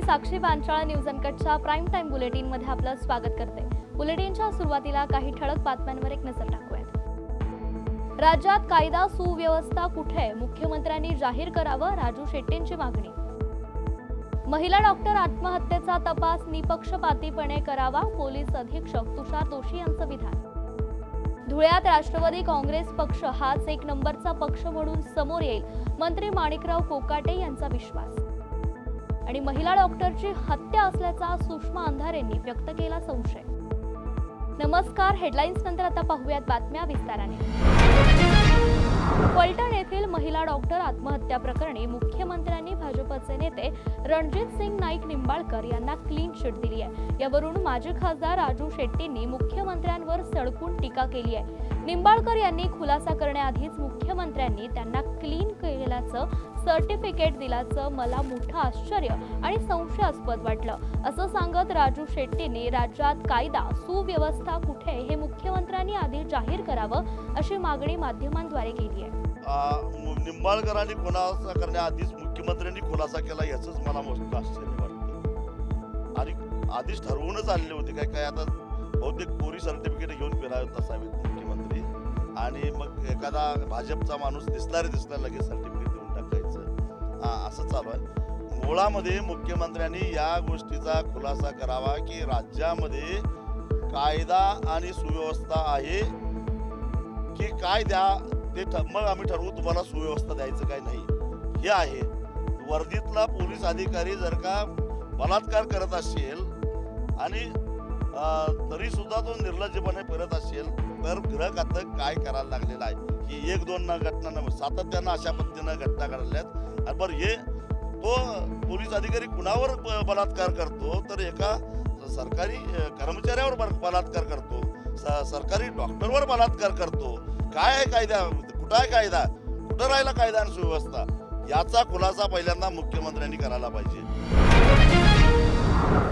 मी Sakshi Panchal news अनकटच्या prime time बुलेटिनमध्ये आपलं स्वागत करते. बुलेटिनच्या सुरुवातीला काही ठळक बातम्यांवर एक नजर टाकूयात. राज्यात कायदा सुव्यवस्था कुठे? मुख्यमंत्र्यांनी जाहीर करावं राजू शेट्टींची मागणी. महिला डॉक्टर आत्महत्येचा तपास निपक्षपातीपणे करावा पोलीस अधीक्षक तुषार दोशी यांचं विधान. धुळ्यात राष्ट्रवादी काँग्रेस पक्ष हाच एक नंबरचा पक्ष म्हणून समोर येईल मंत्री माणिकराव कोकाटे यांचा विश्वास. आणि महिला डॉक्टरची हत्या असल्याचा सुषमा अंधारेंनी व्यक्त केला संशय. नमस्कार हेडलाईन्स नंतर आता पाहूयात बातम्या विस्ताराने. पलटण येथील महिला डॉक्टर आत्महत्या प्रकरणी मुख्यमंत्र्यांनी भाजपचे नेते रणजित सिंग नाईक निंबाळकर यांना क्लीन चिट दिली आहे. यावरून माजी खासदार राजू शेट्टींनी मुख्यमंत्र्यांवर सडकून टीका केली आहे. निंबाळकर यांनी खुलासा करण्याआधीच मुख्यमंत्र्यांनी त्यांना क्लीन केल्याचं सर्टिफिकेट दिल्याचं मला मोठं आश्चर्य आणि संशयास्पद वाटलं. असं सांगत राजू शेट्टींनी राज्यात कायदा सुव्यवस्था कुठे हे मुख्यमंत्र्यांनी आधी जाहीर करावं अशी मागणी माध्यमांद्वारे केली आहे. निंबाळकरांनी खुलासा करण्याआधीच मुख्यमंत्र्यांनी खुलासा केला याचंच मला मोठं आश्चर्य वाटतं. आणि आधीच ठरवूनच आलेले होते काय काय आता बहुतेक पोरी सर्टिफिकेट घेऊन फिरावत असावेत मुख्यमंत्री. आणि मग एखादा भाजपचा माणूस दिसला रे दिसला लगेच सर्टिफिकेट असं चालू आहे. मुळामध्ये मुख्यमंत्र्यांनी या गोष्टीचा खुलासा करावा की राज्यामध्ये कायदा आणि सुव्यवस्था आहे की काय द्या ते ठ- मग आम्ही ठरवू तुम्हाला सुव्यवस्था द्यायचं काय नाही. हे आहे. वर्दीतला पोलीस अधिकारी जर का बलात्कार करत असेल आणि तरीसुद्धा तो निर्लज्जपणे फिरत असेल तर ग्रह काय करायला लागलेलं आहे? की एक दोन न घटना नव्हे सातत्यानं अशा पद्धतीनं घटना घडल्यात. आणि बरं हे तो पोलीस अधिकारी कुणावर बलात्कार करतो? तर एका सरकारी कर्मचाऱ्यावर बलात्कार करतो. स- सरकारी डॉक्टरवर बलात्कार करतो. काय आहे कायदा? कुठं आहे कायदा? कुठं राहिला कायदा आणि सुव्यवस्था? याचा खुलासा पहिल्यांदा मुख्यमंत्र्यांनी करायला पाहिजे.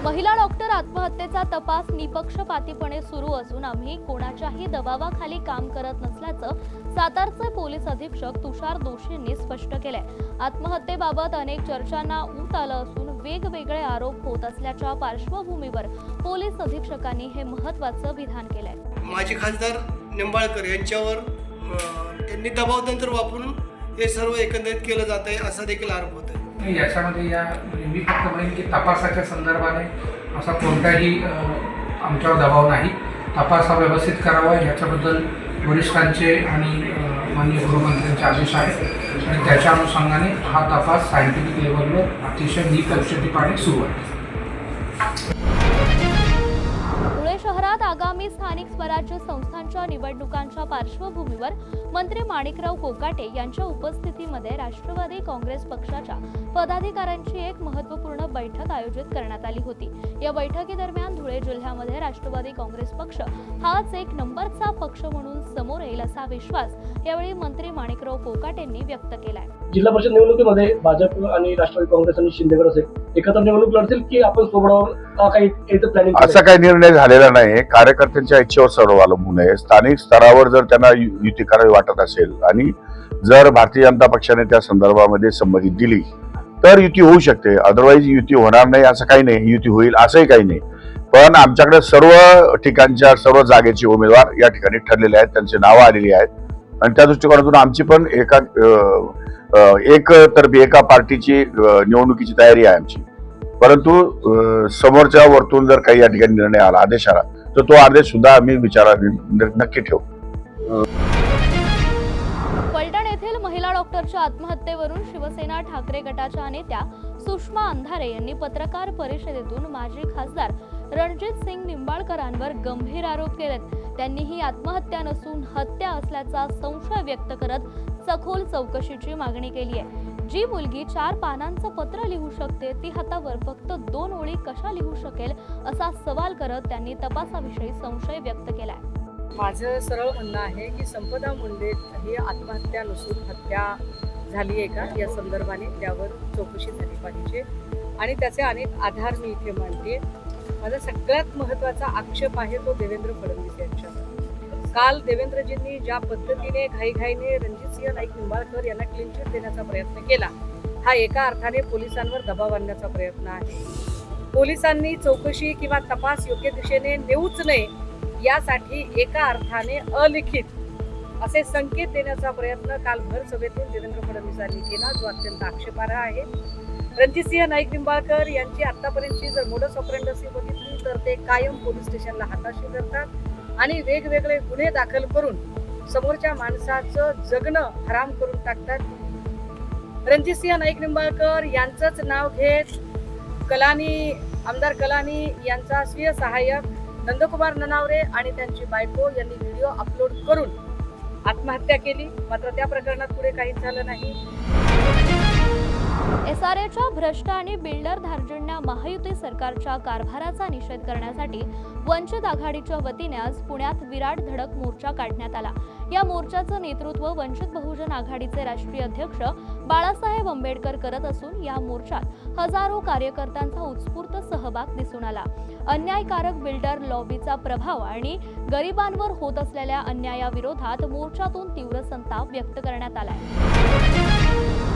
महिला डॉक्टर आत्महत्येचा तपास निपक्षपातीपणे सुरू असून आम्ही कोणाच्याही दबावाखाली काम करत नसल्याचं सातारचे पोलीस अधीक्षक तुषार दोशींनी स्पष्ट केलंय. आत्महत्येबाबत अनेक चर्चांना ऊत आलं असून वेगवेगळे आरोप होत असल्याच्या पार्श्वभूमीवर पोलीस अधीक्षकांनी हे महत्वाचं विधान केलंय. माजी खासदार निंबाळकर यांच्यावर त्यांनी दबावतंत्र वापरून हे सर्व एकंदरीत केलं जात आहे असा देखील आरोप होत आहे याच्यामध्ये या मी फक्त म्हणेन की तपासाच्या संदर्भाने असा कोणताही आमच्यावर दबाव नाही. तपास हा व्यवस्थित करावा याच्याबद्दल वरिष्ठांचे आणि माननीय गृहमंत्र्यांचे आदेश आहेत. आणि त्याच्या अनुषंगाने हा तपास सायंटिफिक लेवलवर अतिशय निपक्षपातीपणे सुरू आहे. शहरात आगामी स्थानिक स्वराज्य संस्थांच्या निवडणुकांच्या पार्श्वभूमीवर मंत्री माणिकराव कोकाटे यांच्या उपस्थितीमध्ये राष्ट्रवादी काँग्रेस पक्षाच्या पदाधिकाऱ्यांची एक महत्त्वपूर्ण बैठक आयोजित करण्यात आली होती. या बैठकीदरम्यान धुळे जिल्ह्यामध्ये राष्ट्रवादी काँग्रेस पक्ष हाच एक नंबरचा पक्ष म्हणून समोर येईल असा विश्वास यावेळी मंत्री माणिकराव कोकाटेंनी व्यक्त केलाय. जिल्हा परिषद निवडणुकीमध्ये भाजप आणि राष्ट्रवादी काँग्रेस आणि शिंदेगड असेल एकत्र निवडणूक लढतील की आपण सोबडावर काही प्लॅनिंग असा काही निर्णय झालेला नाही. कार्यकर्त्यांच्या इच्छेवर सर्व अवलंबून आहे. स्थानिक स्तरावर जर त्यांना युती करावी वाटत असेल आणि जर भारतीय जनता पक्षाने त्या संदर्भामध्ये संमती दिली तर युती होऊ शकते. अदरवाईज युती होणार नाही असं काही नाही. युती होईल असंही काही नाही. पण आमच्याकडे सर्व ठिकाणच्या सर्व जागेचे उमेदवार या ठिकाणी ठरलेले आहेत. त्यांची नावं आलेली आहेत. आणि त्या दृष्टिकोनातून आमची पण एका एक तर्फी एका पार्टीची निवडणुकीची तयारी आहे आमची. परंतु समोरच्या वरतून जर काही या ठिकाणी निर्णय आला आदेश आला तर तो आदेश सुद्धा आम्ही विचारा नक्की ठेवू. पलटण येथील महिला डॉक्टरच्या आत्महत्येवरून शिवसेना ठाकरे गटाच्या नेत्या सुषमा अंधारे यांनी पत्रकार परिषदेतून माजी खासदार रणजित सिंग निंबाळकरांवर गंभीर आरोप केलेत. त्यांनी ही आत्महत्या नसून हत्या असल्याचा संशय व्यक्त करत सखोल चौकशीची मागणी केली आहे. जी मुलगी चार पानांचं पत्र लिहू शकते ती हातावर फक्त दोन ओळी कशा लिहू शकेल असा सवाल करत त्यांनी तपासाविषयी संशय व्यक्त केलाय. माझं सरळ म्हणणं आहे की संपदा मुंडे ही आत्महत्या नसून हत्या झाली आहे का? या संदर्भाने त्यावर चौकशी झाली पाहिजे. आणि त्याचे अनेक आधार मी इथे मांडते. माझा सगळ्यात महत्त्वाचा आक्षेप आहे तो देवेंद्र फडणवीस यांच्यावर काल देवेंद्रजींनी ज्या पद्धतीने घाईघाईने रणजितसिंह नाईक निंबाळकर यांना क्लीन चिट देण्याचा प्रयत्न केला हा एका अर्थाने पोलिसांवर दबाव आणण्याचा प्रयत्न आहे. पोलिसांनी चौकशी किंवा तपास योग्य दिशेने नेऊच नये यासाठी एका अर्थाने अलिखित असे संकेत देण्याचा प्रयत्न काल भर सभेतून देवेंद्र फडणवीसांनी केला जो अत्यंत आक्षेपार्ह आहे. रणजितसिंह नाईक निंबाळकर यांची आतापर्यंतची जर मोडस ऑपरेंडसी बघितली तर ते कायम पोलीस स्टेशनला हाताशी धरतात. आणि वेगवेगळे गुन्हे दाखल करून समोरच्या माणसाचं जगणं हराम करून टाकतात. रणजितसिंह नाईक निंबाळकर यांचंच नाव घेत कलानी आमदार कलानी यांचा स्वीय सहाय्यक नंदकुमार ननावरे आणि त्यांची बायको यांनी व्हिडिओ अपलोड करून आत्महत्या केली. मात्र त्या प्रकरणात पुढे काहीच झालं नाही. एसआरएच्या भ्रष्ट आणि बिल्डर धार्जिण्या महायुती सरकारच्या कारभाराचा निषेध करण्यासाठी वंचित आघाडीच्या वतीने आज पुण्यात विराट धडक मोर्चा काढण्यात आला. या मोर्चाचं नेतृत्व वंचित बहुजन आघाडीचे राष्ट्रीय अध्यक्ष बाळासाहेब आंबेडकर करत असून या मोर्चात हजारो कार्यकर्त्यांचा उत्स्फूर्त सहभाग दिसून आला. अन्यायकारक बिल्डर लॉबीचा प्रभाव आणि गरिबांवर होत असलेल्या अन्यायाविरोधात मोर्चातून तीव्र संताप व्यक्त करण्यात आलाय.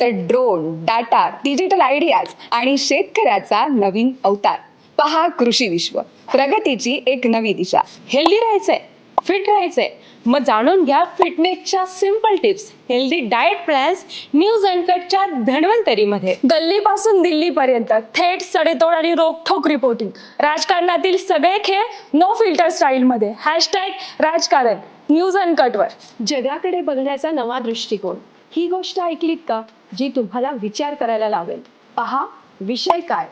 तर ड्रोन डाटा डिजिटल आयडियाज आणि शेतकऱ्याचा नवीन अवतार. पहा कृषी विश्व. प्रगतीची एक नवी दिशा. हेल्दी राहायचंय फिट राहायचंय. मग जाणून घ्या फिटनेसच्या simple tips healthy diet plans news अनकटच्या धन्वंतरीमध्ये. गल्लीपासून दिल्लीपर्यंत थेट सडेतोड आणि रोखोक रिपोर्टिंग राजकारणातील सगळे खेळ नो फिल्टर स्टाईलमध्ये हॅशटॅग राजकारण न्यूज अनकटवर जगाकडे बघण्याचा नवा दृष्टिकोन. ही गोष्ट ऐकलीत का? जी तुम्हाला विचार करायला लावेल. पहा विषय काय?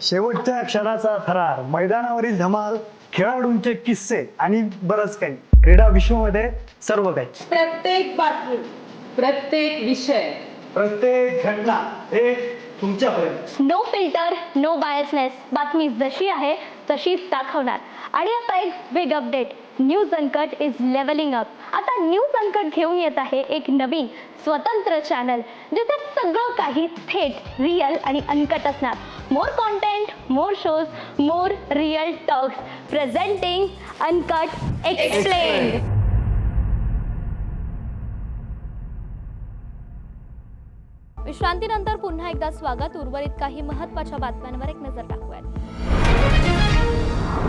शेवटच्या क्षणाचा थरार मैदानावरील धमाल खेळाडूंचे किस्से आणि बरंच काही. क्रीडा विश्वमध्ये सर्व काही. प्रत्येक बातमी प्रत्येक विषय. प्रत्येक घटना हे तुमच्यापर्यंत. नो फिल्टर नो बायसनेस बातमी जशी आहे तशीच दाखवणार. आणि आता एक big update news uncut is levelling up आता न्यूज अनकट घेऊन येत आहे एक नवीन स्वतंत्र चॅनल जिथे सगळं काही थेट रिअल आणि अनकट असणार. More content more shows more real talks presenting uncut explain विश्रांतीनंतर पुन्हा एकदा स्वागत. उर्वरित काही महत्त्वाच्या बातम्यांवर एक नजर टाकूयात.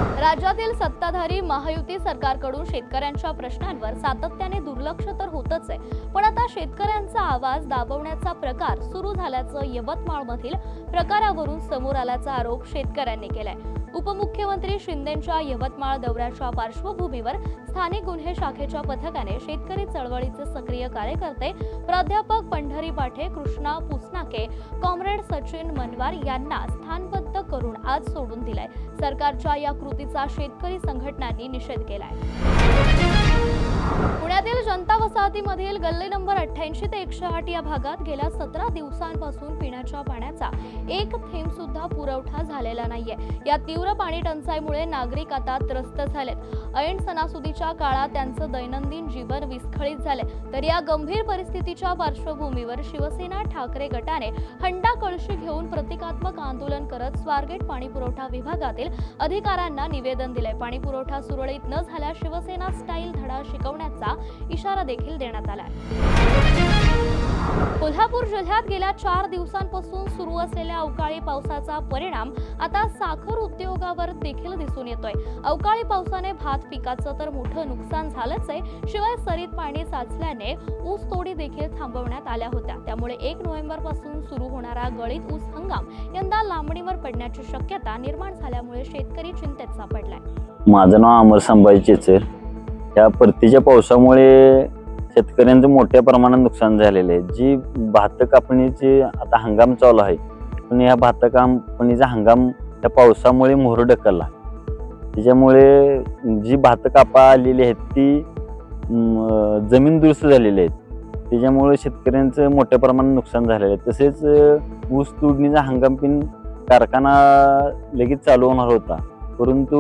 राज्यातील सत्ताधारी महायुती सरकारकडून शेतकऱ्यांच्या प्रश्नांवर सातत्याने दुर्लक्ष तर होतच आहे. पण आता शेतकऱ्यांचा आवाज दाबवण्याचा प्रकार सुरू झाल्याचं यवतमाळमधील प्रकारावरून समोर आल्याचा आरोप शेतकऱ्यांनी केलाय. उपमुख्यमंत्री शिंदेच्या यवतमाळ दौऱ्याच्या पार्श्वभूमीवर स्थानिक गुन्हे शाखेच्या पथकाने शेतकरी चळवळीचे सक्रिय कार्यकर्ते प्राध्यापक पंढरी पाठे कृष्णा पुसनाके कॉम्रेड सचिन मनवार यांना स्थानबद्ध करून आज सोडून दिलाय. सरकारच्या या कृतीचा शेतकरी संघटनांनी निषेध केलाय. पुण्यातील जनता वसाहतीमधील गल्ली नंबर अठ्ठ्याऐंशी ते एकशे आठ या भागात गेल्या सतरा दिवसांपासून पिण्याच्या पाण्याचा एक थेंब सुद्धा पुरवठा झालेला नाहीये. या तीव्र पाणी टंचाईमुळे नागरिक आता त्रस्त झालेत. ऐन सणासुदीच्या काळात त्यांचं दैनंदिन जीवन विस्कळीत झाले तर या गंभीर परिस्थितीच्या पार्श्वभूमीवर शिवसेना ठाकरे गटाने हंडा कळशी घेऊन प्रतिकात्मक आंदोलन करत स्वारगेट पाणीपुरवठा विभागातील अधिकाऱ्यांना निवेदन दिले पाणीपुरवठा सुरळीत न झाल्यास शिवसेना स्टाईल धडा शिकवण्याचा इशारा देखील देण्यात आला कोल्हापूर जिल्ह्यात गेल्या चार दिवसांपासून सुरू असलेल्या अवकाळी पावसाचा परिणाम आता साखर उद्योगावर देखील दिसून येतोय. अवकाळी पावसाने भात पिकाचं तर मोठं नुकसान झालंच आहे शिवाय सरीत पाणी साचल्याने ऊस तोडी देखील थांबवण्यात आल्या होत्या. त्यामुळे एक नोव्हेंबरपासून सुरू होणारा गळीत ऊस हंगाम यंदा लांबणीवर पडण्याची शक्यता निर्माण झाल्यामुळे शेतकरी चिंतेत सापडलाय. माझं नाव अमर संभाजी चेचर. या परतीच्या पावसामुळे शेतकऱ्यांचं मोठ्या प्रमाणात नुकसान झालेलं आहे. जी भात कापणीची आता हंगाम चालू आहे पण ह्या भात कापणीचा हंगाम त्या पावसामुळे मोहर ढकलला. त्याच्यामुळे जी भात कापा आलेली आहेत ती जमीन दुरुस्त झालेली आहेत. त्याच्यामुळे शेतकऱ्यांचं मोठ्या प्रमाणात नुकसान झालेलं आहे. तसेच ऊस तोडणीचा हंगाम पण कारखाना लगेच चालू होणार होता. परंतु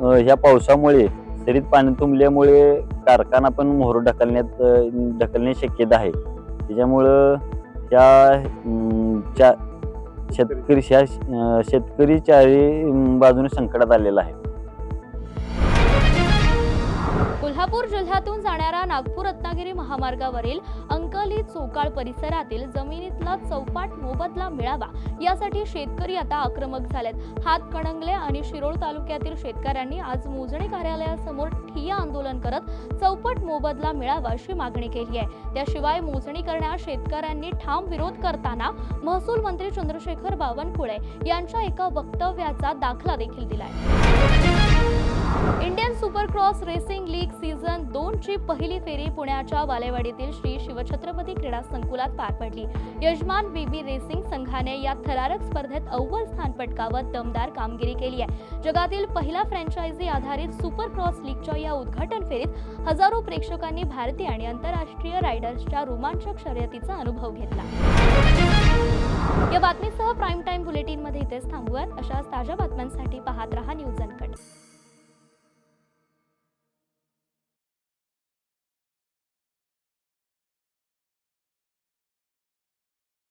ह्या पावसामुळे दरीत पाणी तुंबल्यामुळे कारखाना पण मोहर ढकलण्यात ढकलणे ढकलण्याची शक्यता आहे. त्याच्यामुळं त्या च्या शेतकरी शेतकरी चारी बाजूने संकटात आलेला आहे. कोल्हापूर जिल्ह्यातून जाणाऱ्या नागपूर रत्नागिरी महामार्गावरील अंकली चोकाळ परिसरातील जमिनीतला चौपाट मोबदला मिळावा यासाठी शेतकरी आता आक्रमक झालेत. हातकणंगले आणि शिरोळ तालुक्यातील शेतकऱ्यांनी आज मोजणी कार्यालयासमोर ठिय्या आंदोलन करत चौपट मोबदला मिळावा अशी मागणी केली आहे. त्याशिवाय मोजणी करण्यास शेतकऱ्यांनी ठाम विरोध करताना महसूल मंत्री चंद्रशेखर बावनकुळे यांच्या एका वक्तव्याचा दाखला देखील दिलाय. Indian supercross racing league season दोनची पहिली फेरी पुण्याच्या बालेवाडीतील श्री शिवछत्रपती क्रीडा संकुलात पार पडली. यजमान बीबी रेसिंग संघाने या थरारक स्पर्धेत अव्वल स्थान पटकावत दमदार कामगिरी केली आहे. जगातील पहिला फ्रँचायझी आधारित सुपरक्रॉस लीगच्या या उद्घाटन फेरीत हजारो प्रेक्षकांनी भारतीय आणि आंतरराष्ट्रीय रायडर्सच्या रोमांचक शर्यतीचा अनुभव घेतला. या बातमीसह प्राईम टाईम बुलेटिनमध्ये इथेच थांबूयात. अशाच ताज्या बातम्यांसाठी पाहत रहा न्यूज अनकट.